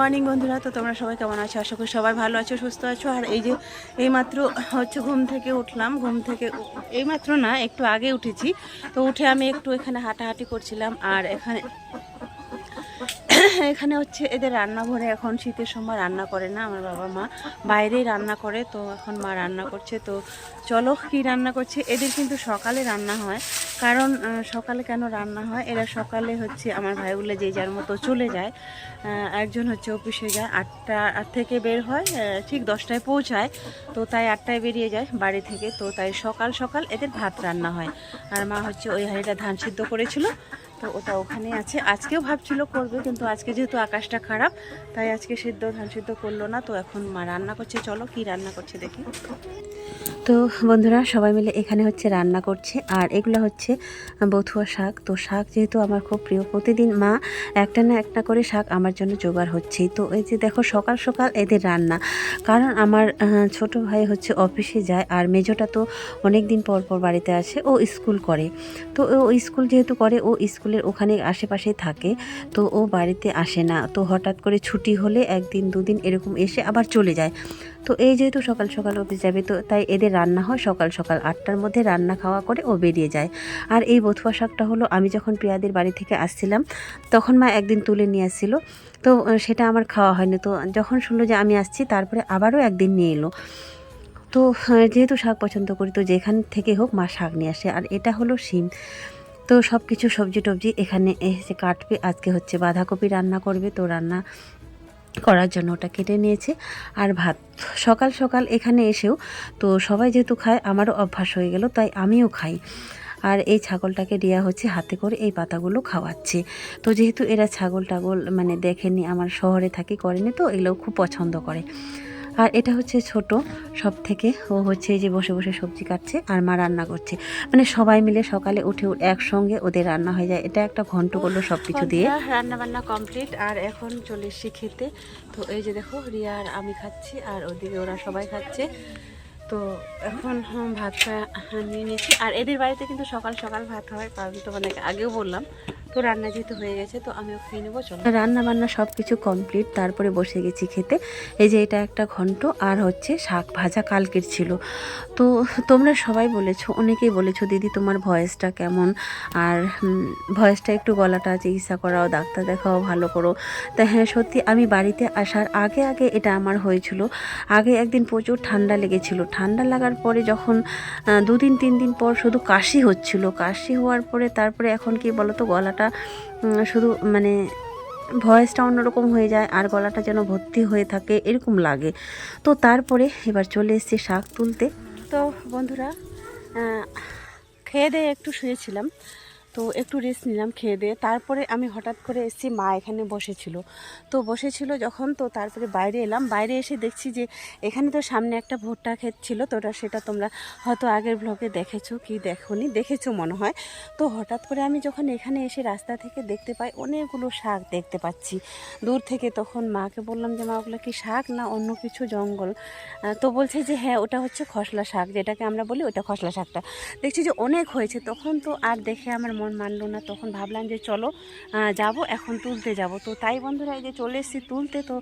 Morning বন্ধুরা, তো তোমরা সবাই কেমন আছো? আশা করি সবাই ভালো আছো, সুস্থ আছো। আর এই যে, এইমাত্র হচ্ছে ঘুম থেকে উঠলাম। ঘুম থেকে এইমাত্র না, একটু আগে উঠেছি। তো উঠে আমি একটু এখানে হাঁটাহাঁটি করছিলাম। আর এখানে এখানে হচ্ছে এদের রান্নাঘরে এখন শীতের সময় রান্না করে না, আমার বাবা মা। বাইরেই রান্না করে, তো এখন মা রান্না করছে। তো চলো কি রান্না করছে? এদের কিন্তু সকালে রান্না হয়। কারণ সকালে কেন রান্না হয়? এরা সকালে হচ্ছে আমার ভাইগুলো যে যার মতো চলে যায়। একজন হচ্ছে অফিসে যায়, আটটা আট থেকে বের হয় ঠিক দশটায় পৌঁছায়। তো তাই আটটায় বেরিয়ে যায় বাড়ি থেকে। তো তাই সকাল সকাল এদের ভাত রান্না হয়। আর মা হচ্ছে ওই হাঁড়িটা ধান সিদ্ধ করেছিল। তো ওটা ওখানে আছে। আজকেও ভাবছিল করবে, কিন্তু আজকে যেহেতু আকাশটা খারাপ, তাই আজকে সিদ্ধ, ধান সিদ্ধ করল না, তো এখন মা রান্না করছে। চলো কি রান্না করছে দেখি। তো বন্ধুরা সবাই মিলে এখানে হচ্ছে রান্না করছে, আর এগুলো হচ্ছে বথুয়া শাক। তো শাক যেহেতু আমার খুব প্রিয়, প্রতিদিন মা একটা না একটা করে শাক আমার জন্য জোগাড় হচ্ছেই। তো এই যে দেখো সকাল সকাল এদের রান্না। কারণ আমার ছোট ভাই হচ্ছে অফিসে যায়, আর মেজোটা তো অনেক দিন পর পর বাড়িতে আসে, ও স্কুল করে। তো ও স্কুল যেহেতু করে, ও স্কুলের ওখানে আশেপাশেই থাকে, তো ও বাড়িতে আসে না। তো হঠাৎ করে ছুটি হলে একদিন দুদিন এরকম এসে আবার চলে যায়। তো এই যেহেতু সকাল সকাল অফিস যাবে, তো তাই এদের রান্না হয় সকাল সকাল আটটার মধ্যে রান্না খাওয়া করে ও বেরিয়ে যায়। আর এই বথুয়া শাকটা হলো, আমি যখন প্রিয়াদের বাড়ি থেকে আসছিলাম, তখন মা একদিন তুলে নিয়ে আসছিল। তো সেটা আমার খাওয়া হয়নি। তো যখন শুনলো যে আমি আসছি, তারপরে আবারও একদিন নিয়ে এলো। তো যেহেতু শাক পছন্দ করি, তো যেখান থেকে হোক মা শাক নিয়ে আসে। আর এটা হলো শিম। তো সব কিছু সবজি টবজি এখানে এসে কাটবে। আজকে হচ্ছে বাঁধাকপি রান্না করবে, তো রান্না করার জন্য ওটা কেটে নিয়েছে। আর ভাত সকাল সকাল এখানে এসেও তো সবাই যেহেতু খায়, আমারও অভ্যাস হয়ে গেল, তাই আমিও খাই। আর এই ছাগলটাকে দেওয়া হচ্ছে হাতে করে এই পাতাগুলো খাওয়াচ্ছে। তো যেহেতু এরা ছাগল টাগল মানে দেখেনি, আমার শহরে থাকি, করেনি, তো এগুলো খুব পছন্দ করে। আর এটা হচ্ছে ছোট সব থেকে ও হচ্ছে এই যে বসে বসে সবজি কাটছে আর মা রান্না করছে। মানে সবাই মিলে সকালে উঠে একসঙ্গে ওদের রান্না হয়ে যায়। এটা একটা ঘন্ট করল সব কিছু দিয়ে। রান্না বান্না কমপ্লিট আর এখন চলে এসেছি খেতে। তো এই যে দেখো রিয়া আর আমি খাচ্ছি আর ওদিকে ওরা সবাই খাচ্ছে। তো এখন ভাতটা নিয়ে নিয়েছি। আর এদের বাড়িতে কিন্তু সকাল সকাল ভাত হয় কারণ তো মানে আগেও বললাম। তো রান্না যেহেতু হয়ে গেছে, তো আমিও খেয়ে নেব, চলো। রান্না বান্না সব কিছু কমপ্লিট, তারপরে বসে গেছি খেতে। এই যে এটা একটা ঘন্ট, আর হচ্ছে শাক ভাজা কালকের ছিল। তো তোমরা সবাই বলেছ, অনেকেই বলেছ, দিদি, তোমার ভয়েসটা কেমন? আর ভয়েসটা একটু গলাটা চিকিৎসা করাও ডাক্তার দেখাও, ভালো করো। তা হ্যাঁ সত্যি আমি বাড়িতে আসার আগে আগে এটা আমার হয়েছিল। আগে একদিন প্রচুর ঠান্ডা লেগেছিল। ঠান্ডা লাগার পরে যখন দুদিন, তিন দিন পর শুধু কাশি হচ্ছিল। কাশি হওয়ার পরে তারপরে এখন কি বলতো, গলাটা উম, শুধু মানে ভয়েসটা অন্যরকম হয়ে যায় আর গলাটা যেন ভর্তি হয়ে থাকে এরকম লাগে। তো তারপরে এবার চলে এসেছি শাক তুলতে। তো বন্ধুরা খেয়ে দিয়ে একটু শুয়েছিলাম। তো একটু রেস্ট নিলাম, খেয়ে দিয়ে। তারপরে আমি হঠাৎ করে এসেছি, মা এখানে বসেছিল। তো বসেছিল যখন, তো তারপরে বাইরে এলাম। বাইরে এসে দেখছি যে, এখানে তো সামনে একটা ভুট্টা ক্ষেত ছিল, তো ওটা সেটা তোমরা হয়তো আগের ব্লগে দেখেছ কি দেখোনি, দেখেছ মনে হয়। তো হঠাৎ করে আমি যখন এখানে এসে রাস্তা থেকে দেখতে পাই, অনেকগুলো শাক দেখতে পাচ্ছি। দূর থেকে তখন মাকে বললাম যে, মা, ওগুলো কি শাক না অন্য কিছু জঙ্গল? তো বলছে যে হ্যাঁ ওটা হচ্ছে খসলা শাক, যেটাকে আমরা বলি ওটা খসলা শাকটা। দেখছি যে অনেক হয়েছে। তখন তো আর দেখে আমার মন মানলো না, তখন ভাবলাম যে চলো যাব, এখন তুলতে যাব। তো তাই বন্ধুরা এই যে চলে এসেছি তুলতে, তো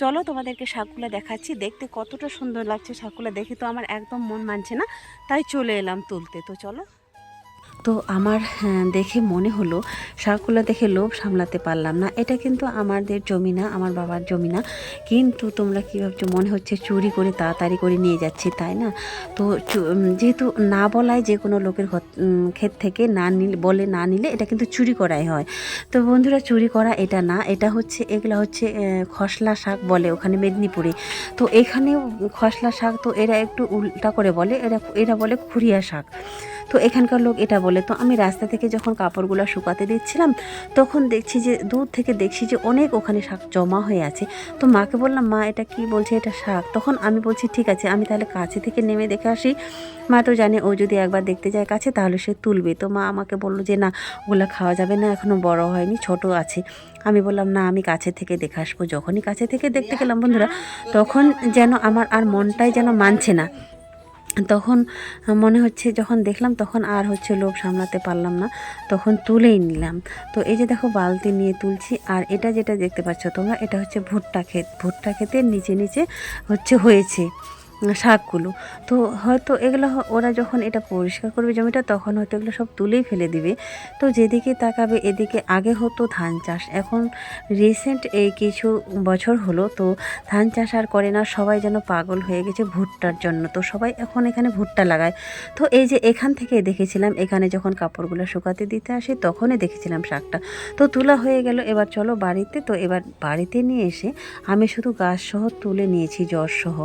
চলো তোমাদেরকে শাকগুলো দেখাচ্ছি। দেখতে কতটা সুন্দর লাগছে শাকগুলো দেখে তো আমার একদম মন মানছে না, তাই চলে এলাম তুলতে। তো চলো। তো আমার হ্যাঁ, দেখে মনে হলো শাকগুলো দেখে লোভ সামলাতে পারলাম না। এটা কিন্তু আমাদের জমি না আমার বাবার জমি না। কিন্তু তোমরা কী ভাবছ মনে হচ্ছে চুরি করে তাড়াতাড়ি করে নিয়ে যাচ্ছি তাই না? তো যেহেতু না বলায় যে কোনো লোকের ক্ষেত থেকে না নিলে বলে না নিলে এটা কিন্তু চুরি করাই হয়। তো বন্ধুরা চুরি করা এটা না এটা হচ্ছে এগুলা হচ্ছে খসলা শাক বলে ওখানে মেদিনীপুরে। তো এখানেও খসলা শাক তো এরা একটু উল্টা করে বলে এরা এরা বলে খুরিয়া শাক। তো এখানকার লোক এটা বলে, তো আমি রাস্তা থেকে যখন কাপড়গুলো শুকাতে দিচ্ছিলাম, তখন দেখছি যে, দূর থেকে দেখছি যে, অনেক ওখানে শাক জমা হয়ে আছে। তো মাকে বললাম, মা, এটা কি বলছে? এটা শাক? তখন আমি বলছি, ঠিক আছে, আমি তাহলে কাছে থেকে নেমে দেখে আসি। মা তো জানে, ও যদি একবার দেখতে যায় কাছে, তাহলে সে তুলবে। তো মা আমাকে বলল যে, না, ওগুলো খাওয়া যাবে না এখনও বড় হয়নি, ছোট আছে। আমি বললাম, না, আমি কাছে থেকে দেখে আসব। যখনই কাছে থেকে দেখতে গেলাম বন্ধুরা, তখন যেন আমার আর মনটাই যেন মানছে না। তখন মনে হচ্ছে যখন দেখলাম তখন আর হচ্ছে লোভ সামলাতে পারলাম না, তখন তুলেই নিলাম। তো এই যে দেখো বালতি নিয়ে তুলছি, আর এটা যেটা দেখতে পাচ্ছ তোমরা, এটা হচ্ছে ভুট্টা ক্ষেত। ভুট্টা ক্ষেতের নিচে নিচে হচ্ছে হয়েছে। শাকগুলো। তো হয়তো এগুলো ওরা যখন এটা পরিষ্কার করবে জমিটা, তখন হয়তো এগুলো সব তুলেই ফেলে দিবে। তো যেদিকে তাকাবে এদিকে আগে হতো ধান চাষ। এখন রিসেন্ট এই কিছু বছর হলো, তো ধান চাষ আর করে না, সবাই যেন পাগল হয়ে গেছে ভুট্টার জন্য। তো সবাই এখন এখানে ভুট্টা লাগায়। তো এই যে এখান থেকে দেখেছিলাম, এখানে যখন কাপড়গুলো শুকাতে দিতে আসে, তখনই দেখেছিলাম শাকটা। তো তোলা হয়ে গেল, এবার চলো বাড়িতে। তো এবার বাড়িতে নিয়ে এসে আমি শুধু গাছ সহ তুলে নিয়েছি জ্বর সহ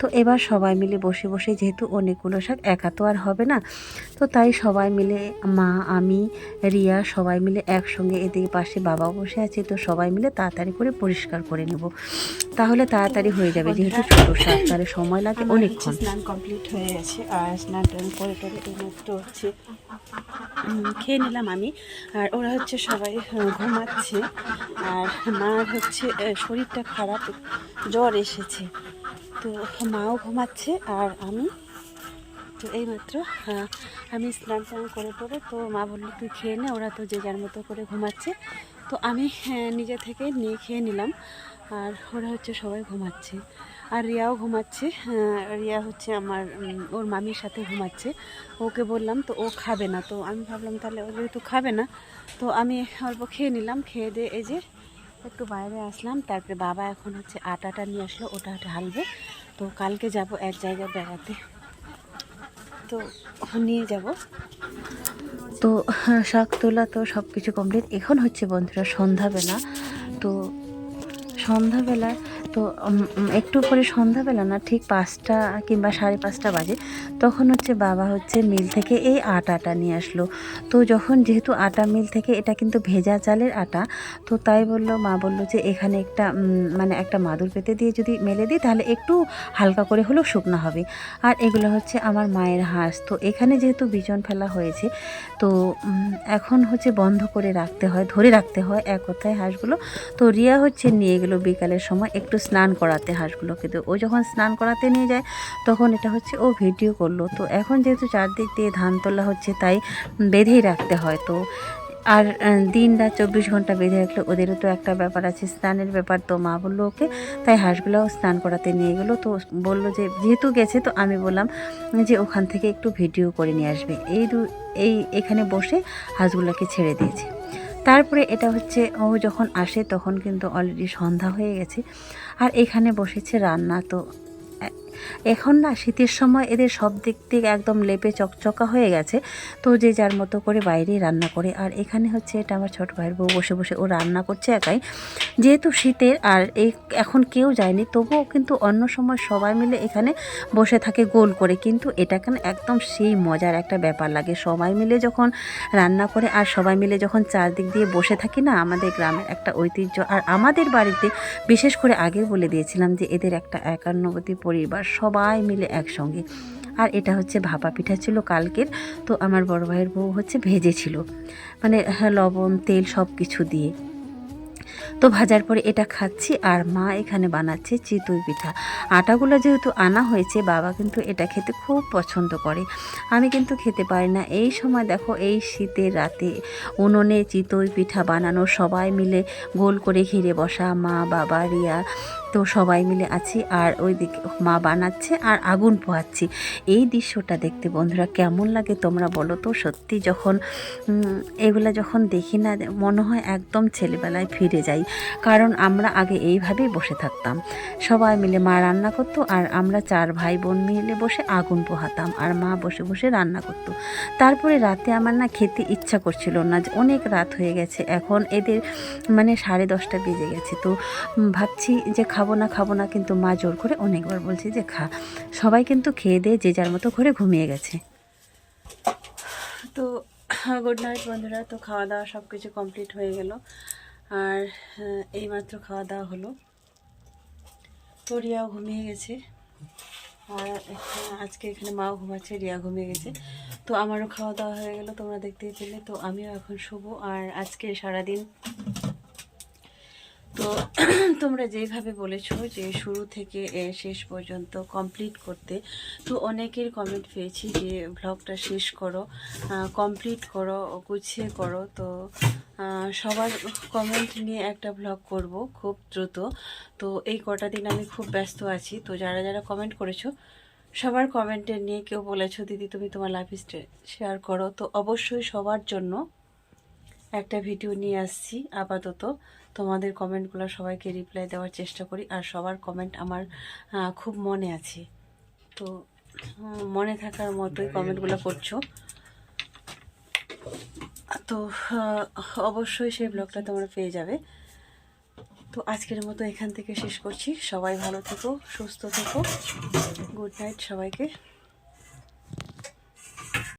তো এবার সবাই মিলে বসে বসে যেহেতু অনেকগুলো শাক একা তো আর হবে না। তো তাই সবাই মিলে মা আমি রিয়া সবাই মিলে একসঙ্গে এদিকে পাশে বাবা বসে আছে। তো সবাই মিলে তাড়াতাড়ি করে পরিষ্কার করে নেব। তাহলে তাড়াতাড়ি হয়ে যাবে যেহেতু ছোটো শাক তাহলে সময় লাগে অনেকক্ষণ। স্নান কমপ্লিট হয়ে গেছে আর স্নান টান করে এই মাত্র হচ্ছে। খেয়ে নিলাম আমি। আর ওরা হচ্ছে সবাই ঘুমাচ্ছে। আর মার হচ্ছে শরীরটা খারাপ জ্বর এসেছে। তো মাও ঘুমাচ্ছে আর আমি। তো এইমাত্র আমি স্নান টান করে পরে তো মা বলল, তুই খেয়ে নে, ওরা তো যে যার মতো করে ঘুমাচ্ছে। তো আমি নিজে থেকে নিয়ে খেয়ে নিলাম আর ওরা হচ্ছে সবাই ঘুমাচ্ছে। আর রিয়াও ঘুমাচ্ছে রিয়া হচ্ছে আমার ওর মামির সাথে ঘুমাচ্ছে। ওকে বললাম, তো ও খাবে না। তো আমি ভাবলাম, তাহলে ও যেহেতু খাবে না, তো আমি অল্প খেয়ে নিলাম, খেয়ে দিয়ে এই যে একটু বাইরে আসলাম। তারপরে বাবা এখন হচ্ছে আটাটা নিয়ে আসলো, ওটা ঢালবে তো কালকে যাব এক জায়গায় বেড়াতে। তো নিয়ে যাব। তো হ্যাঁ, শাক তোলা তো সব কিছু কমপ্লিট এখন হচ্ছে বন্ধুরা সন্ধ্যাবেলা। তো সন্ধ্যাবেলা তো একটু পরে সন্ধ্যাবেলা না, ঠিক পাঁচটা কিংবা সাড়ে পাঁচটা বাজে, তখন হচ্ছে বাবা হচ্ছে মিল থেকে এই আটাটা নিয়ে আসলো। তো যখন যেহেতু আটা মিল থেকে, এটা কিন্তু ভেজা চালের আটা, তো তাই বলল, মা বলল যে এখানে একটা মানে একটা মাদুর পেতে দিয়ে যদি মেলে দিই, তাহলে একটু হালকা করে হলেও শুকনো হবে। আর এগুলো হচ্ছে আমার মায়ের হাঁস। তো এখানে যেহেতু বিজন ফেলা হয়েছে, তো এখন হচ্ছে বন্ধ করে রাখতে হয়, ধরে রাখতে হয় এক কথায় হাঁসগুলো। তো রিয়া হচ্ছে নিয়ে গেল বিকালের সময়, একটু স্নান করাতে হাঁসগুলোকে তো ও যখন স্নান করাতে নিয়ে যায়, তখন এটা হচ্ছে ও ভিডিও করল। তো এখন যেহেতু চারদিক দিয়ে ধান তোলা হচ্ছে, তাই বেঁধেই রাখতে হয়। তো আর দিন রাত চব্বিশ ঘণ্টা বেঁধে রাখলে ওদেরও তো একটা ব্যাপার আছে, স্নানের ব্যাপার। তো মা বলল ওকে, তাই হাঁসগুলোও স্নান করাতে নিয়ে গেলো। তো বলল যে, যেহেতু গেছে, তো আমি বললাম যে, ওখান থেকে একটু ভিডিও করে নিয়ে আসবে। এই দু, এই এখানে বসে হাঁসগুলোকে ছেড়ে দিয়েছে। তারপরে এটা হচ্ছে ও যখন আসে তখন কিন্তু অলরেডি সন্ধ্যা হয়ে গেছে। আর এখানে বসেছে রান্না, তো এখন না শীতের সময় এদের সব দিক থেকে একদম লেপে চকচকা হয়ে গেছে। তো যে যার মতো করে বাইরেই রান্না করে। আর এখানে হচ্ছে এটা আমার ছোট ভাইয়ের বউ বসে বসে ও রান্না করছে একাই। যেহেতু শীতের আর এই এখন কেউ যায়নি, তবুও কিন্তু অন্য সময় সবাই মিলে এখানে বসে থাকে গোল করে। কিন্তু এটা কেন একদম সেই মজার একটা ব্যাপার লাগে। সবাই মিলে যখন রান্না করে আর সবাই মিলে যখন চারদিক দিয়ে বসে থাকি না, আমাদের গ্রামের একটা ঐতিহ্য। আর আমাদের বাড়িতে বিশেষ করে আগে বলে দিয়েছিলাম যে এদের একটা একান্নবতী পরিবার। সবাই মিলে একসঙ্গে। আর এটা হচ্ছে ভাপা পিঠা ছিল কালকের তো আমার বড় ভাইয়ের বউ হচ্ছে ভেজেছিল মানে হ্যাঁ, লবণ তেল সব কিছু দিয়ে। তো ভাজার পরে এটা খাচ্ছি আর মা এখানে বানাচ্ছে চিতই পিঠা। আটাগুলো যেহেতু আনা হয়েছে বাবা কিন্তু এটা খেতে খুব পছন্দ করে। আমি কিন্তু খেতে পারি না। এই সময় দেখো এই শীতের রাতে উনুনে চিতই পিঠা বানানো সবাই মিলে গোল করে ঘিরে বসা মা বাবা রিয়া তো সবাই মিলে আছি আর ওই ওইদিকে মা বানাচ্ছে আর আগুন পোহাচ্ছি। এই দৃশ্যটা দেখতে বন্ধুরা কেমন লাগে তোমরা বলো তো? সত্যি যখন এগুলা যখন দেখি না, মনে হয় একদম ছেলেবেলায় ফিরে যাই। কারণ আমরা আগে এইভাবেই বসে থাকতাম। সবাই মিলে মা রান্না করতো আর আমরা চার ভাই বোন মিলে বসে আগুন পোহাতাম আর মা বসে বসে রান্না করতো। তারপরে রাতে আমার না খেতে ইচ্ছা করছিল না, যে অনেক রাত হয়ে গেছে, এখন এদের মানে সাড়ে দশটা বেজে গেছে। তো ভাবছি যে খাব না খাব না, কিন্তু মা জোর করে অনেকবার বলছে যে খা। সবাই কিন্তু খেয়ে দিয়ে যে যার মতো করে ঘুমিয়ে গেছে। তো গুড নাইট বন্ধুরা, তো খাওয়া দাওয়া সব কিছু কমপ্লিট হয়ে গেল। আর এইমাত্র খাওয়া দাওয়া হলো। তো রিয়াও ঘুমিয়ে গেছে। আর আজকে এখানে মাও ঘুমাচ্ছে, রিয়া ঘুমিয়ে গেছে। তো আমারও খাওয়া দাওয়া হয়ে গেল, তোমরা দেখতেই পেলে। তো আমিও এখন শোবো। আর আজকে সারাদিন তো তোমরা যেভাবে বলেছ যে শুরু থেকে শেষ পর্যন্ত কমপ্লিট করতে, তো অনেকের কমেন্ট পেয়েছি যে ব্লগটা শেষ করো কমপ্লিট করো, গুছিয়ে করো। তো সবার কমেন্ট নিয়ে একটা ব্লগ করব খুব দ্রুত। তো এই কটা দিন আমি খুব ব্যস্ত আছি। তো যারা যারা কমেন্ট করেছ, সবার কমেন্টের নিয়ে কেউ বলেছ, দিদি, তুমি তোমার লাইফ শেয়ার করো। তো অবশ্যই সবার জন্য একটা ভিডিও নিয়ে আসছি আপাতত। তোমাদের কমেন্টগুলো সবাইকে রিপ্লাই দেওয়ার চেষ্টা করি আর সবার কমেন্ট আমার খুব মনে আছে। তো মনে থাকার মতোই কমেন্টগুলো করছ। তো অবশ্যই সেই ব্লগটা তোমরা পেয়ে যাবে। তো আজকের মতো এখান থেকে শেষ করছি। সবাই ভালো থেকো সুস্থ থেকো। গুড নাইট সবাইকে।